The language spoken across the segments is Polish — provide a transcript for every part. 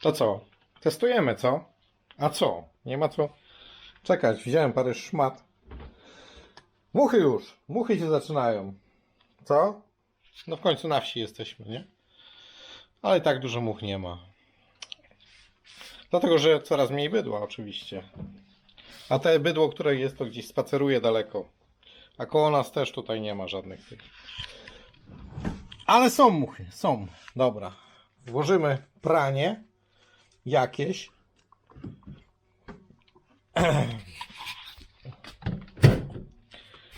To co? Testujemy, co? A co? Nie ma co czekać. Wziąłem parę szmat. Muchy już. Muchy się zaczynają. Co? No w końcu na wsi jesteśmy, nie? Ale i tak dużo much nie ma. Dlatego, że coraz mniej bydła oczywiście. A te bydło, które jest, to gdzieś spaceruje daleko. A koło nas też tutaj nie ma żadnych tych. Ale są muchy, są. Dobra. Włożymy pranie jakieś.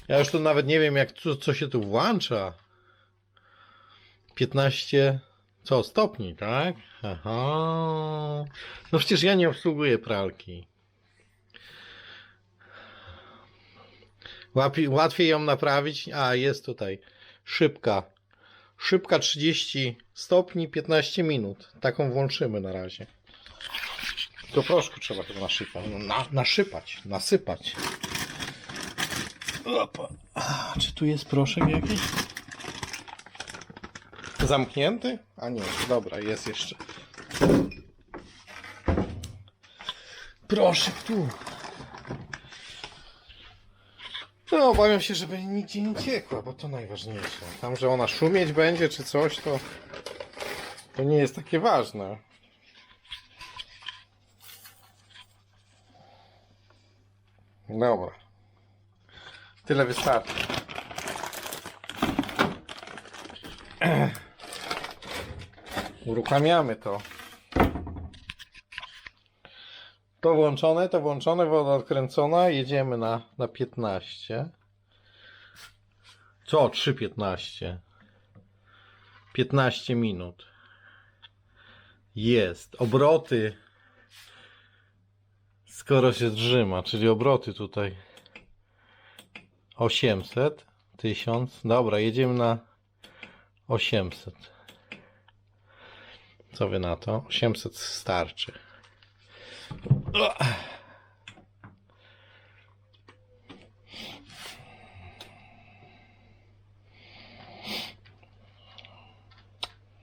Ja już tu nawet nie wiem, jak co, co się tu włącza. 15 co stopni, tak? Aha. No przecież ja nie obsługuję pralki. Łapi, łatwiej ją naprawić. A, jest tutaj. Szybka. Szybka 30 stopni, 15 minut. Taką włączymy na razie. To proszku trzeba chyba naszypać. No, na, naszypać, nasypać. Opa. Czy tu jest proszek jakiś? Zamknięty? A nie, dobra, jest jeszcze. Proszek tu. No, obawiam się, żeby nigdzie nie ciekła, bo to najważniejsze. Tam, że ona szumieć będzie czy coś, to, to nie jest takie ważne. Dobra. Tyle wystarczy. Uruchamiamy to. To włączone, to włączone, woda odkręcona. Jedziemy na, na 15. Co? 3.15. 15 minut. Jest. Obroty. Skoro się trzyma, czyli obroty tutaj. 800, 1000. Dobra, jedziemy na 800. Co wy na to? 800 starczy.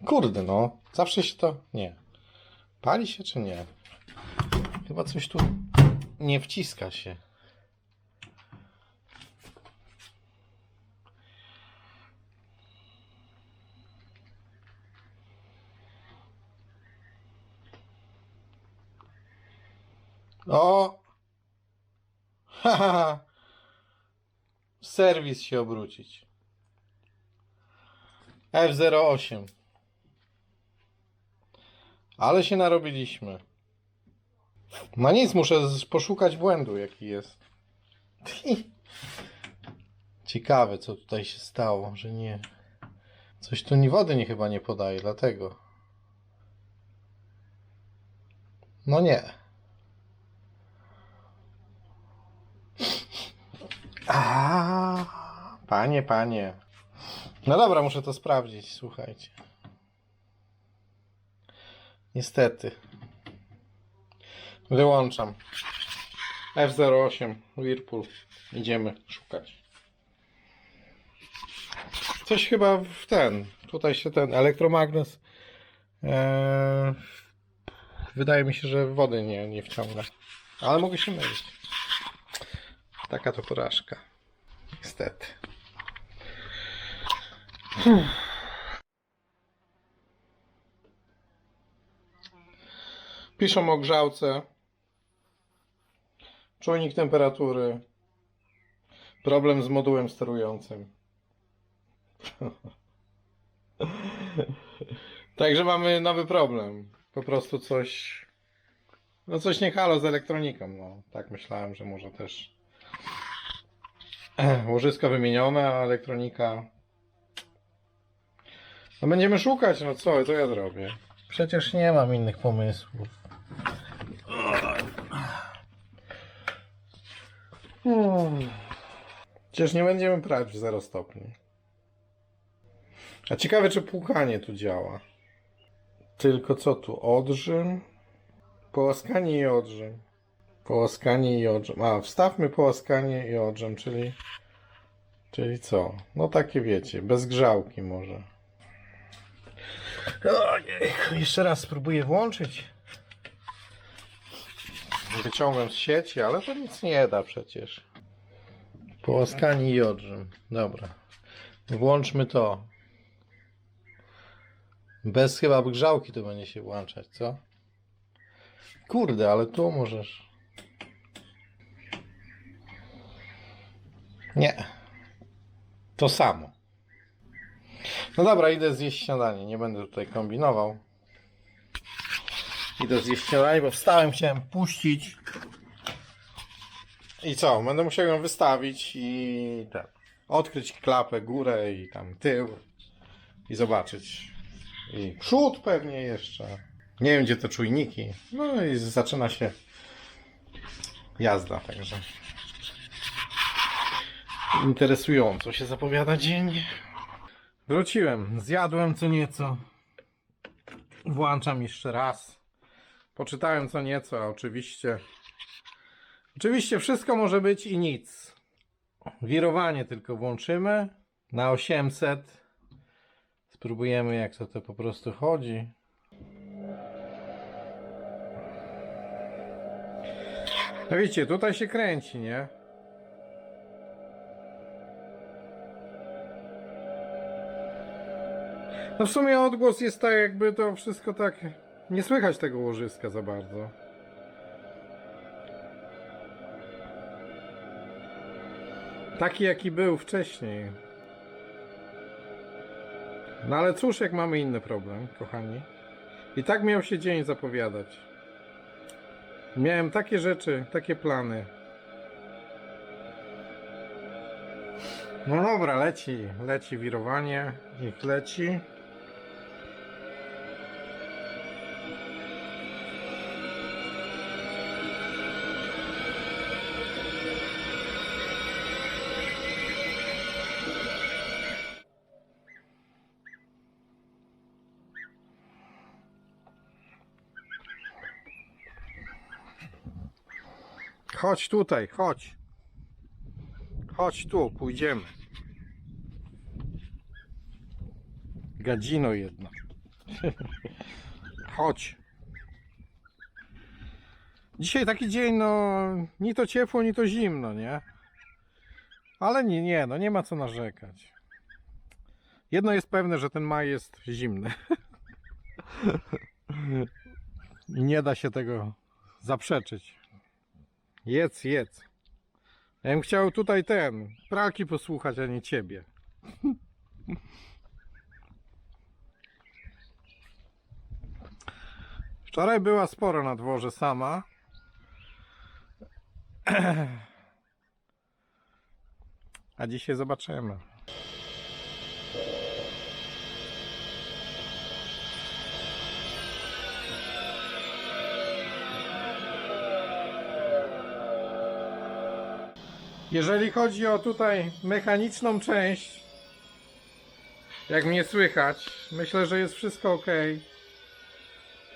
Kurde, no. Zawsze się to. Nie. Pali się czy nie? Chyba coś tu nie wciska się. O! Serwis się obrócić. F08. Ale się narobiliśmy. No nic, muszę poszukać błędu, jaki jest. Ciekawe, co tutaj się stało, że nie. Coś tu ni wody nie chyba nie podaje, dlatego. No nie. A, panie, panie. No dobra, muszę to sprawdzić, słuchajcie. Niestety. Wyłączam. F08, Whirlpool. Idziemy szukać. Coś chyba w ten. Tutaj się ten elektromagnes. E, wydaje mi się, że wody nie, nie wciąga. Ale mogę się mylić. Taka to porażka. Niestety. Piszą o grzałce. Czujnik temperatury. Problem z modułem sterującym. Także mamy nowy problem. Po prostu coś. No coś nie halo z elektroniką. No, tak myślałem, że może też. Łożysko wymienione, a elektronika. No będziemy szukać, no co, co ja zrobię? Przecież nie mam innych pomysłów. Przecież nie będziemy prać w 0 stopni. A ciekawe, czy płukanie tu działa. Tylko co tu? Odrzym? Połaskanie i odrzym. Połaskanie i odrzym. A, wstawmy połaskanie i odrzym, czyli... Czyli co? No takie wiecie, bez grzałki może. Ojej, jeszcze raz spróbuję włączyć. wyciągłem z sieci, ale to nic nie da przecież. Połaskani i odrzym. Dobra. Włączmy to. Bez chyba grzałki to będzie się włączać, co? Kurde, ale tu możesz. Nie. To samo. No dobra, idę zjeść śniadanie. Nie będę tutaj kombinował. Idę zjeść śniadanie, bo wstałem, chciałem puścić. I co? Będę musiał ją wystawić i tak. Odkryć klapę, górę i tam tył. I zobaczyć. I przód pewnie jeszcze. Nie wiem, gdzie te czujniki. No i zaczyna się jazda, także. Interesująco się zapowiada dzień. Wróciłem, zjadłem co nieco. Włączam jeszcze raz. Poczytałem co nieco, oczywiście. Oczywiście wszystko może być i nic. Wirowanie tylko włączymy na 800. Spróbujemy jak to, to po prostu chodzi. No widzicie, tutaj się kręci, nie? No w sumie odgłos jest tak, jakby to wszystko tak. Nie słychać tego łożyska za bardzo. Taki jaki był wcześniej. No ale cóż, jak mamy inny problem, kochani. I tak miał się dzień zapowiadać. Miałem takie rzeczy, takie plany. No dobra, leci, leci wirowanie, niech leci. Chodź tutaj, chodź. Chodź tu, pójdziemy. Gadzino jedna. Chodź. Dzisiaj taki dzień, no, ni to ciepło, ni to zimno, nie? Ale nie, nie, no nie ma co narzekać. Jedno jest pewne, że ten maj jest zimny. I nie da się tego zaprzeczyć. Jedz, jedz. Ja bym chciał tutaj ten, pralki posłuchać, a nie ciebie. Wczoraj była sporo na dworze sama. A dzisiaj zobaczymy. Jeżeli chodzi o tutaj mechaniczną część, jak mnie słychać, myślę, że jest wszystko ok.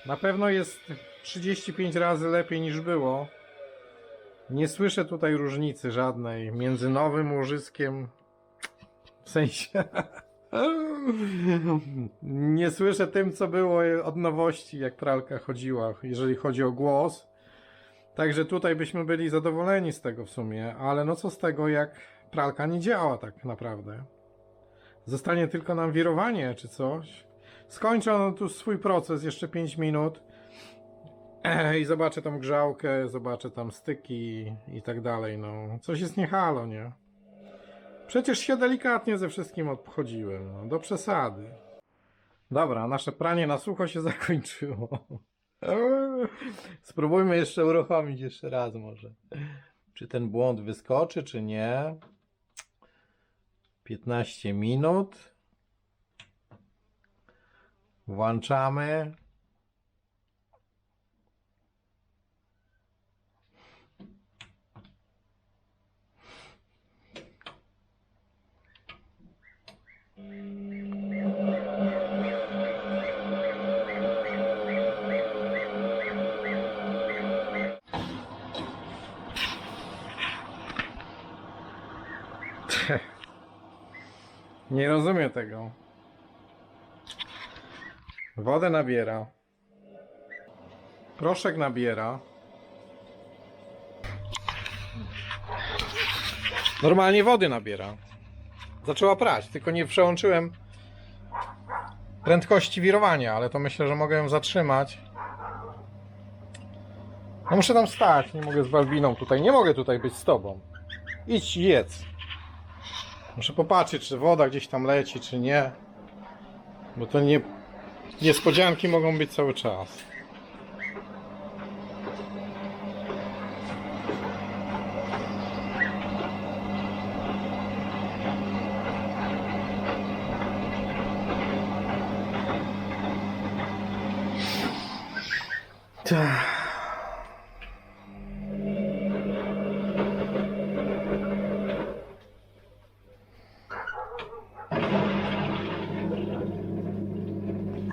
Na pewno jest 35 razy lepiej niż było. Nie słyszę tutaj różnicy żadnej między nowym łożyskiem. W sensie. Nie słyszę tym, co było od nowości, jak pralka chodziła, jeżeli chodzi o głos. Także tutaj byśmy byli zadowoleni z tego w sumie, ale no co z tego, jak pralka nie działa tak naprawdę. Zostanie tylko nam wirowanie czy coś. Skończę tu swój proces, jeszcze 5 minut. I zobaczę tam grzałkę, zobaczę tam styki i tak dalej. No, coś jest niehalo, nie? Przecież się delikatnie ze wszystkim obchodziłem, no, do przesady. Dobra, nasze pranie na sucho się zakończyło. Spróbujmy jeszcze uruchomić jeszcze raz może. Czy ten błąd wyskoczy, czy nie? 15 minut. Włączamy. Nie rozumiem tego. Wodę nabiera. Proszek nabiera. Normalnie wody nabiera. Zaczęła prać, tylko nie przełączyłem prędkości wirowania, ale to myślę, że mogę ją zatrzymać. No muszę tam stać, nie mogę z Balbiną tutaj, nie mogę tutaj być z tobą. Idź jedz. Muszę popatrzeć, czy woda gdzieś tam leci, czy nie. Bo to nie... Niespodzianki mogą być cały czas. Tak.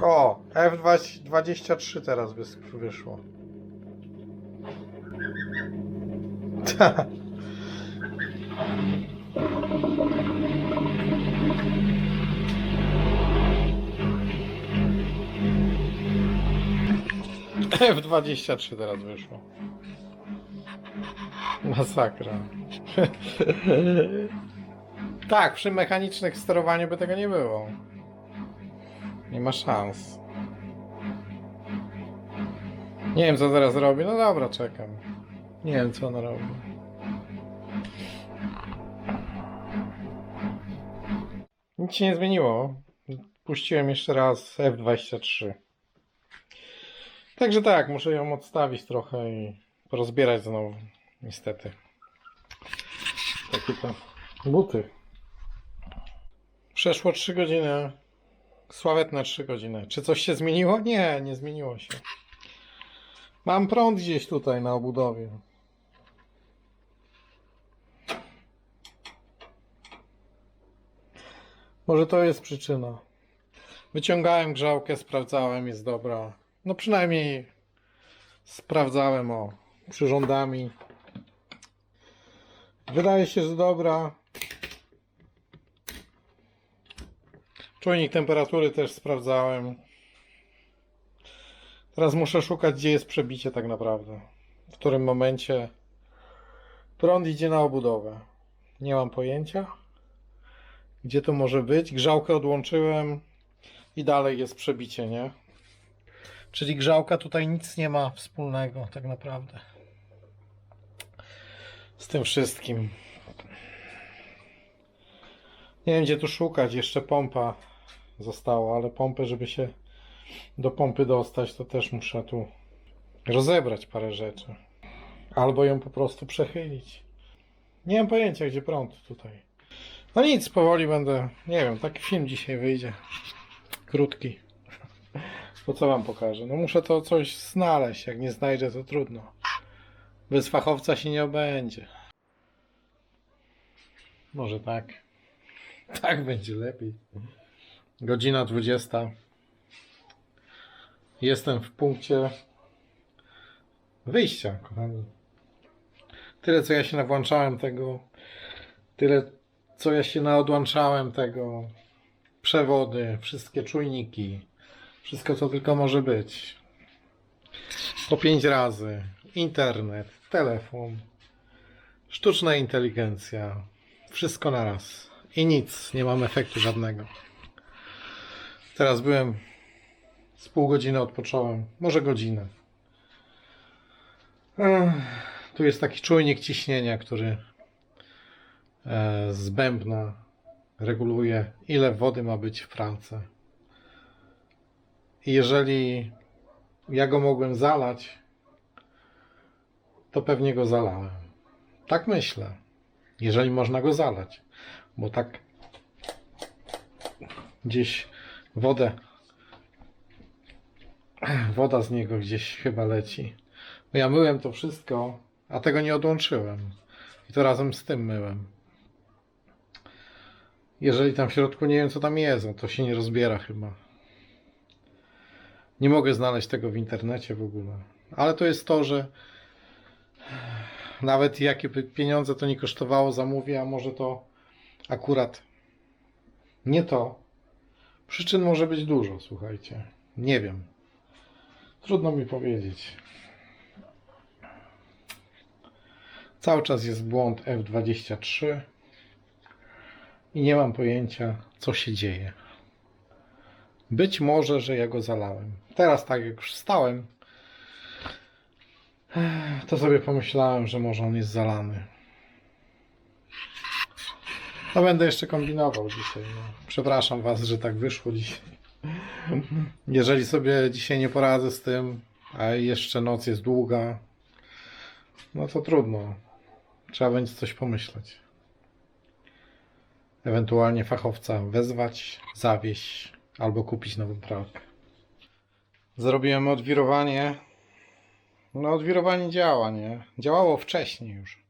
O, F23 teraz wys- wyszło. Ta. F23 teraz wyszło. Masakra. tak, przy mechanicznych sterowaniu by tego nie było. Nie ma szans. Nie wiem co teraz robi. No dobra, czekam. Nie wiem co ona robi. Nic się nie zmieniło. Puściłem jeszcze raz F23. Także tak, muszę ją odstawić trochę i porozbierać znowu. Niestety. Takie to buty. Przeszło 3 godziny. Sławetne 3 godziny. Czy coś się zmieniło? Nie, nie zmieniło się. Mam prąd gdzieś tutaj na obudowie. Może to jest przyczyna. Wyciągałem grzałkę, sprawdzałem, jest dobra. No przynajmniej sprawdzałem o przyrządami. Wydaje się, że dobra. Czujnik temperatury też sprawdzałem. Teraz muszę szukać, gdzie jest przebicie tak naprawdę. W którym momencie prąd idzie na obudowę. Nie mam pojęcia, gdzie to może być. Grzałkę odłączyłem i dalej jest przebicie, nie? Czyli grzałka tutaj nic nie ma wspólnego tak naprawdę. Z tym wszystkim. Nie wiem gdzie tu szukać, jeszcze pompa została, ale pompę, żeby się do pompy dostać, to też muszę tu rozebrać parę rzeczy. Albo ją po prostu przechylić. Nie mam pojęcia, gdzie prąd tutaj. No nic, powoli będę, nie wiem, taki film dzisiaj wyjdzie. Krótki. To co wam pokażę? No muszę to coś znaleźć, jak nie znajdę to trudno. Bez fachowca się nie obędzie. Może tak. Tak będzie lepiej. Godzina 20. Jestem w punkcie wyjścia, kochani. Tyle co ja się nawłączałem tego, tyle co ja się naodłączałem tego, przewody, wszystkie czujniki, wszystko co tylko może być. Po pięć razy. Internet, telefon, sztuczna inteligencja, wszystko naraz. I nic, nie mam efektu żadnego. Teraz byłem pół godziny odpocząłem, może godzinę. Tu jest taki czujnik ciśnienia, który e, z bębna reguluje, ile wody ma być w pralce. I jeżeli ja go mogłem zalać, to pewnie go zalałem. Tak myślę. Jeżeli można go zalać, bo tak gdzieś wodę woda z niego gdzieś chyba leci. Bo ja myłem to wszystko, a tego nie odłączyłem. I to razem z tym myłem. Jeżeli tam w środku nie wiem co tam jest, no to się nie rozbiera chyba. Nie mogę znaleźć tego w internecie w ogóle. Ale to jest to, że nawet jakie pieniądze to nie kosztowało, zamówię, a może to akurat nie to. Przyczyn może być dużo, słuchajcie. Nie wiem. Trudno mi powiedzieć. Cały czas jest błąd F23. i nie mam pojęcia, co się dzieje. Być może, że ja go zalałem. Teraz, tak jak już wstałem, to sobie pomyślałem, że może on jest zalany. No będę jeszcze kombinował dzisiaj. No. Przepraszam Was, że tak wyszło dzisiaj. Jeżeli sobie dzisiaj nie poradzę z tym, a jeszcze noc jest długa, no to trudno. Trzeba będzie coś pomyśleć. Ewentualnie fachowca wezwać, zawieść albo kupić nową pralkę. Zrobiłem odwirowanie. No odwirowanie działa, nie? Działało wcześniej już.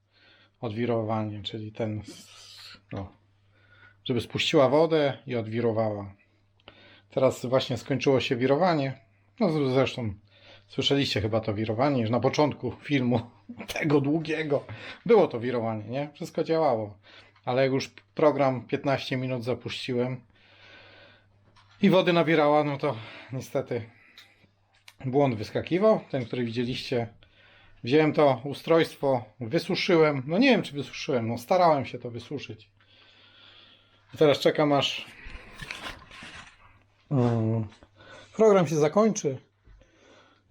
Odwirowanie, czyli ten no, żeby spuściła wodę i odwirowała. Teraz właśnie skończyło się wirowanie. No zresztą słyszeliście chyba to wirowanie już na początku filmu tego długiego. Było to wirowanie, nie? Wszystko działało. Ale jak już program 15 minut zapuściłem i wody nabierała, no to niestety błąd wyskakiwał. Ten, który widzieliście. Wziąłem to ustrojstwo, wysuszyłem. No nie wiem, czy wysuszyłem. No starałem się to wysuszyć. Teraz czekam aż program się zakończy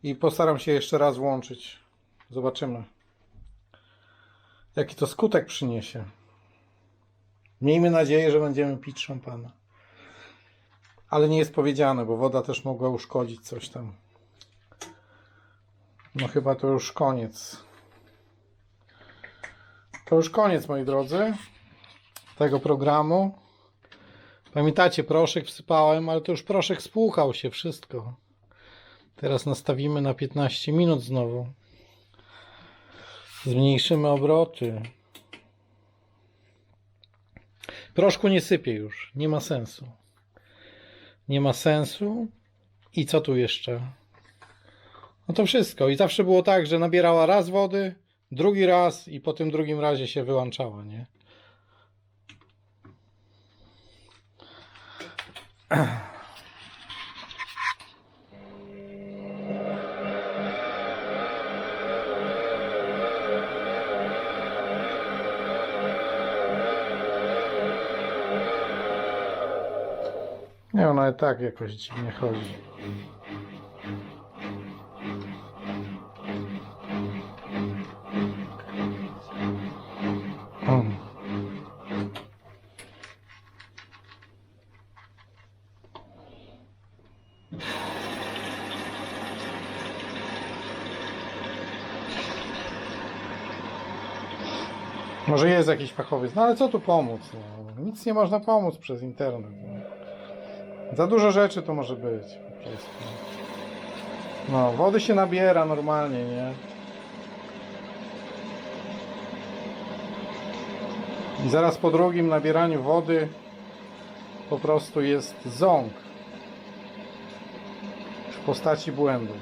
i postaram się jeszcze raz włączyć. Zobaczymy, jaki to skutek przyniesie. Miejmy nadzieję, że będziemy pić szampana. Ale nie jest powiedziane, bo woda też mogła uszkodzić coś tam. No chyba to już koniec. To już koniec, moi drodzy, tego programu. Pamiętacie, proszek wsypałem, ale to już proszek spłukał się wszystko. Teraz nastawimy na 15 minut znowu. Zmniejszymy obroty. Proszku nie sypie już, nie ma sensu. Nie ma sensu. I co tu jeszcze? No to wszystko. I zawsze było tak, że nabierała raz wody, drugi raz i po tym drugim razie się wyłączała, nie? Nie, ona i tak jakoś dziwnie chodzi. Może jest jakiś fachowiec, no ale co tu pomóc? No, nic nie można pomóc przez internet. No. Za dużo rzeczy to może być po prostu. No, wody się nabiera normalnie, nie? I zaraz po drugim nabieraniu wody po prostu jest ząg postaci błędu.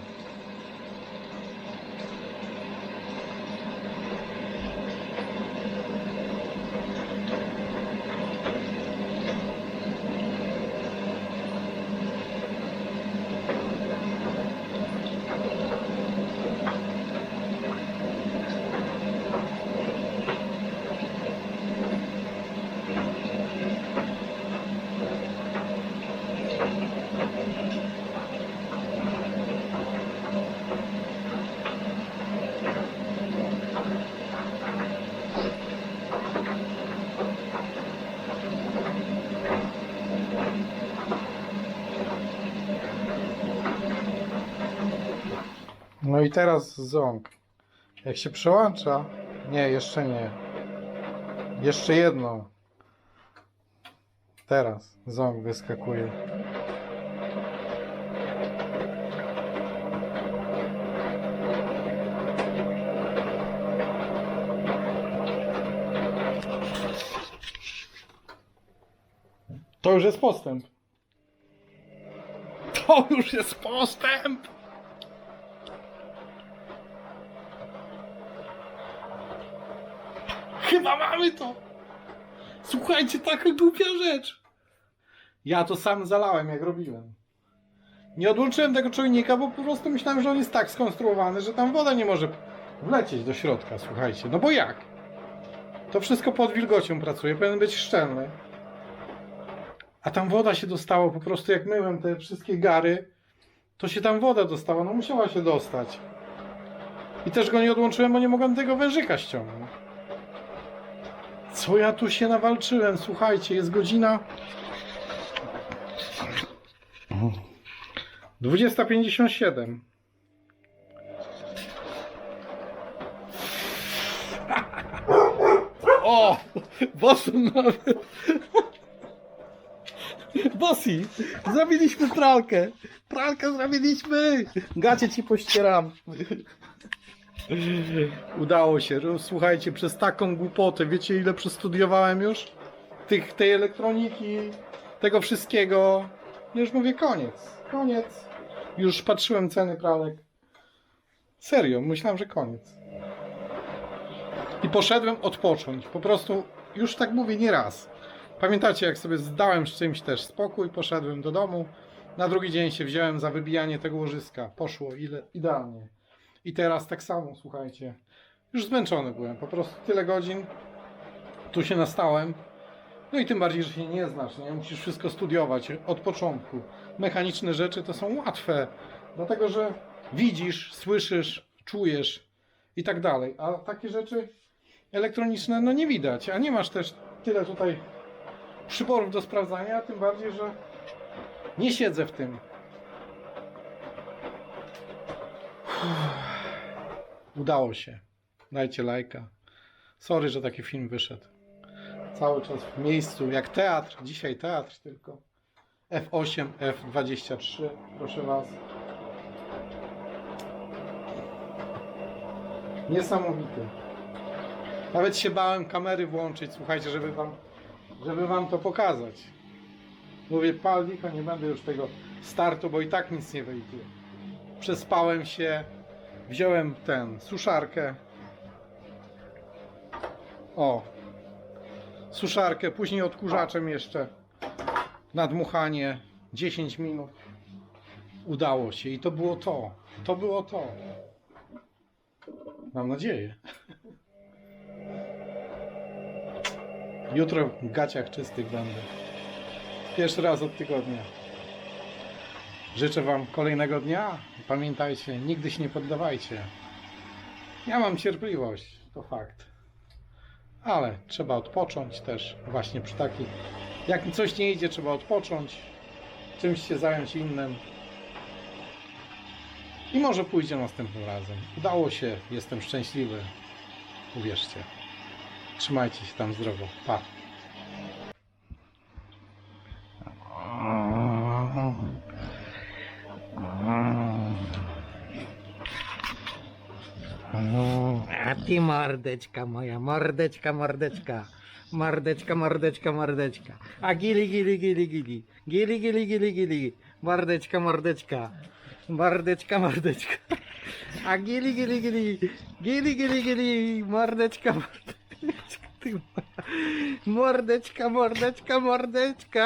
No i teraz ząg. Jak się przełącza? Nie, jeszcze nie. Jeszcze jedno. Teraz ząg wyskakuje. To już jest postęp. To już jest postęp! Chyba mamy to! Słuchajcie, taka głupia rzecz. Ja to sam zalałem, jak robiłem. Nie odłączyłem tego czujnika, bo po prostu myślałem, że on jest tak skonstruowany, że tam woda nie może wlecieć do środka, słuchajcie. No bo jak? To wszystko pod wilgocią pracuje, powinien być szczelny. A tam woda się dostała, po prostu jak myłem te wszystkie gary, to się tam woda dostała, no musiała się dostać. I też go nie odłączyłem, bo nie mogłem tego wężyka ściągnąć. Co ja tu się nawalczyłem? Słuchajcie, jest godzina 20.57. O! Boston nawet. Bosi, zrobiliśmy pralkę. Pralkę zrobiliśmy. Gacie ci pościeram. Udało się. Słuchajcie, przez taką głupotę, wiecie ile przestudiowałem już? Tych, tej elektroniki, tego wszystkiego. Już mówię koniec. Koniec. Już patrzyłem ceny pralek. Serio, myślałem, że koniec. I poszedłem odpocząć. Po prostu już tak mówię nie raz. Pamiętacie, jak sobie zdałem z czymś też spokój, poszedłem do domu. Na drugi dzień się wziąłem za wybijanie tego łożyska. Poszło ile, idealnie. I teraz tak samo, słuchajcie. Już zmęczony byłem. Po prostu tyle godzin tu się nastałem. No i tym bardziej, że się nie znasz, nie? Musisz wszystko studiować od początku. Mechaniczne rzeczy to są łatwe, dlatego że widzisz, słyszysz, czujesz i tak dalej. A takie rzeczy elektroniczne, no nie widać. A nie masz też tyle tutaj przyborów do sprawdzania, tym bardziej, że nie siedzę w tym. Udało się. Dajcie lajka. Sorry, że taki film wyszedł. Cały czas w miejscu, jak teatr. Dzisiaj teatr tylko. F8, F23, proszę Was. Niesamowity. Nawet się bałem kamery włączyć, słuchajcie, żeby Wam, żeby wam to pokazać. Mówię, pal licho, nie będę już tego startu, bo i tak nic nie wyjdzie. Przespałem się, wziąłem ten, suszarkę. O, suszarkę, później odkurzaczem jeszcze nadmuchanie 10 minut. Udało się i to było to. To było to. Mam nadzieję. Jutro w gaciach czystych będę. Pierwszy raz od tygodnia. Życzę Wam kolejnego dnia. Pamiętajcie, nigdy się nie poddawajcie. Ja mam cierpliwość, to fakt. Ale trzeba odpocząć też właśnie przy takich. Jak coś nie idzie, trzeba odpocząć, czymś się zająć innym. I może pójdzie następnym razem. Udało się, jestem szczęśliwy. Uwierzcie. Trzymajcie się tam zdrowo. Pa. Ty mordeczka moja, mordeczka, mordeczka. Mordeczka, mordeczka, mordeczka. A gili, gili, gili, gili. Gili, gili, gili, gili. Mordeczka, mordeczka. Mordeczka, mordeczka. A gili, gili, gili. Gili, gili, gili. Mordeczka, mordeczka. Mordeczka, mordeczka, mordeczka.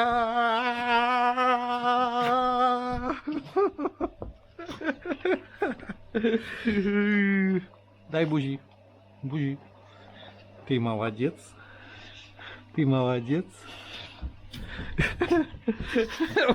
Daj buzi. Buzi. Ты молодец. Ты молодец.